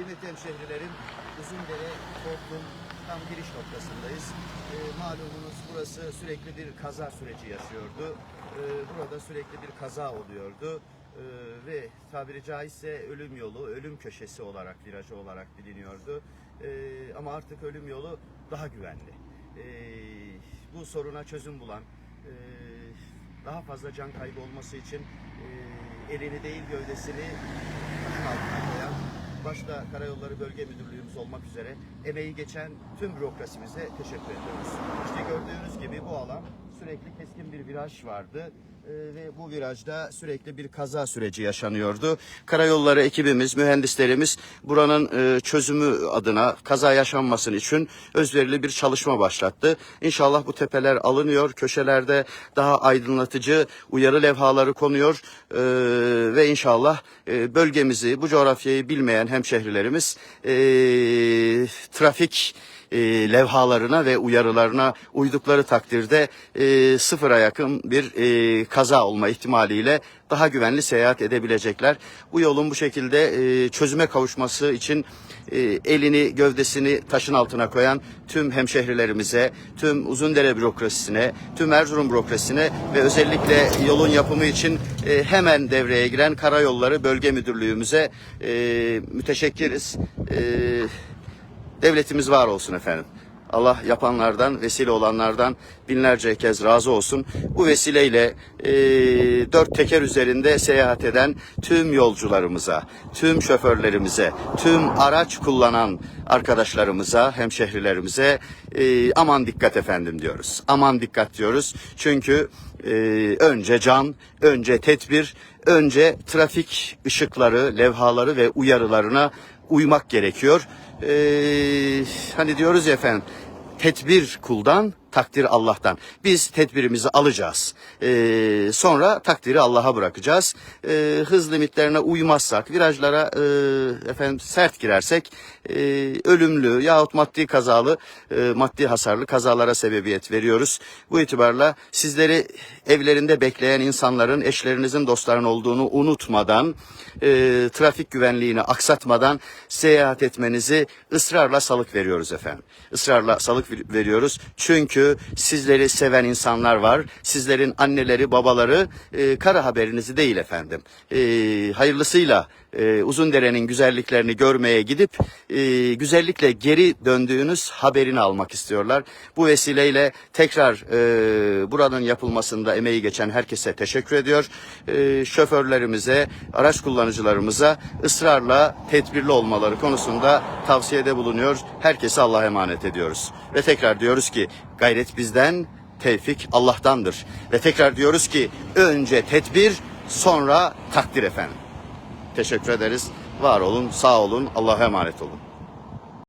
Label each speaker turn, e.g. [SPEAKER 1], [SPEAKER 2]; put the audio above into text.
[SPEAKER 1] Kıymetli hemşehrilerim, Uzundere Toplum tam giriş noktasındayız. Ee, malumunuz burası sürekli bir kaza süreci yaşıyordu. Ee, burada sürekli bir kaza oluyordu. Ee, ve tabiri caizse ölüm yolu, ölüm köşesi olarak, virajı olarak biliniyordu. Ee, ama artık ölüm yolu daha güvenli. Ee, bu soruna çözüm bulan, e, daha fazla can kaybı olması için e, elini değil gövdesini altına koyan, başta Karayolları Bölge Müdürlüğümüz olmak üzere emeği geçen tüm bürokrasimize teşekkür ediyoruz. İşte gördüğünüz gibi bu alan sürekli keskin bir viraj vardı e, ve bu virajda sürekli bir kaza süreci yaşanıyordu. Karayolları ekibimiz, mühendislerimiz buranın e, çözümü adına kaza yaşanmasın için özverili bir çalışma başlattı. İnşallah bu tepeler alınıyor, köşelerde daha aydınlatıcı uyarı levhaları konuyor e, ve inşallah bölgemizi, bu coğrafyayı bilmeyen hemşehrilerimiz trafik e, levhalarına ve uyarılarına uydukları takdirde e, sıfıra yakın bir e, kaza olma ihtimaliyle daha güvenli seyahat edebilecekler. Bu yolun bu şekilde e, çözüme kavuşması için e, elini gövdesini taşın altına koyan tüm hemşehrilerimize, tüm Uzundere bürokrasisine, tüm Erzurum bürokrasisine ve özellikle yolun yapımı için e, hemen devreye giren Karayolları Bölge Müdürlüğümüze e, müteşekkiriz. E, Devletimiz var olsun efendim. Allah yapanlardan, vesile olanlardan binlerce kez razı olsun. Bu vesileyle e, dört teker üzerinde seyahat eden tüm yolcularımıza, tüm şoförlerimize, tüm araç kullanan arkadaşlarımıza, hemşehrilerimize e, aman dikkat efendim diyoruz. Aman dikkat diyoruz. Çünkü e, önce can, önce tedbir, önce trafik ışıkları, levhaları ve uyarılarına uymak gerekiyor. Ee, hani diyoruz ya efendim tedbir kuldan takdir Allah'tan. Biz tedbirimizi alacağız. Ee, sonra takdiri Allah'a bırakacağız. Ee, hız limitlerine uymazsak, virajlara e, efendim sert girersek e, ölümlü yahut maddi kazalı, e, maddi hasarlı kazalara sebebiyet veriyoruz. Bu itibarla sizleri evlerinde bekleyen insanların, eşlerinizin, dostların olduğunu unutmadan, e, trafik güvenliğini aksatmadan seyahat etmenizi ısrarla salık veriyoruz efendim. Israrla salık ver- veriyoruz. Çünkü sizleri seven insanlar var. Sizlerin anneleri, babaları e, kara haberinizi değil efendim. E, hayırlısıyla e, Uzundere'nin güzelliklerini görmeye gidip e, güzellikle geri döndüğünüz haberini almak istiyorlar. Bu vesileyle tekrar e, buranın yapılmasında emeği geçen herkese teşekkür ediyor. E, şoförlerimize, araç kullanıcılarımıza ısrarla tedbirli olmaları konusunda tavsiyede bulunuyor. Herkese Allah'a emanet ediyoruz. Ve tekrar diyoruz ki gayret bizden, tevfik Allah'tandır. Ve tekrar diyoruz ki önce tedbir, sonra takdir efendim. Teşekkür ederiz. Var olun, sağ olun, Allah'a emanet olun.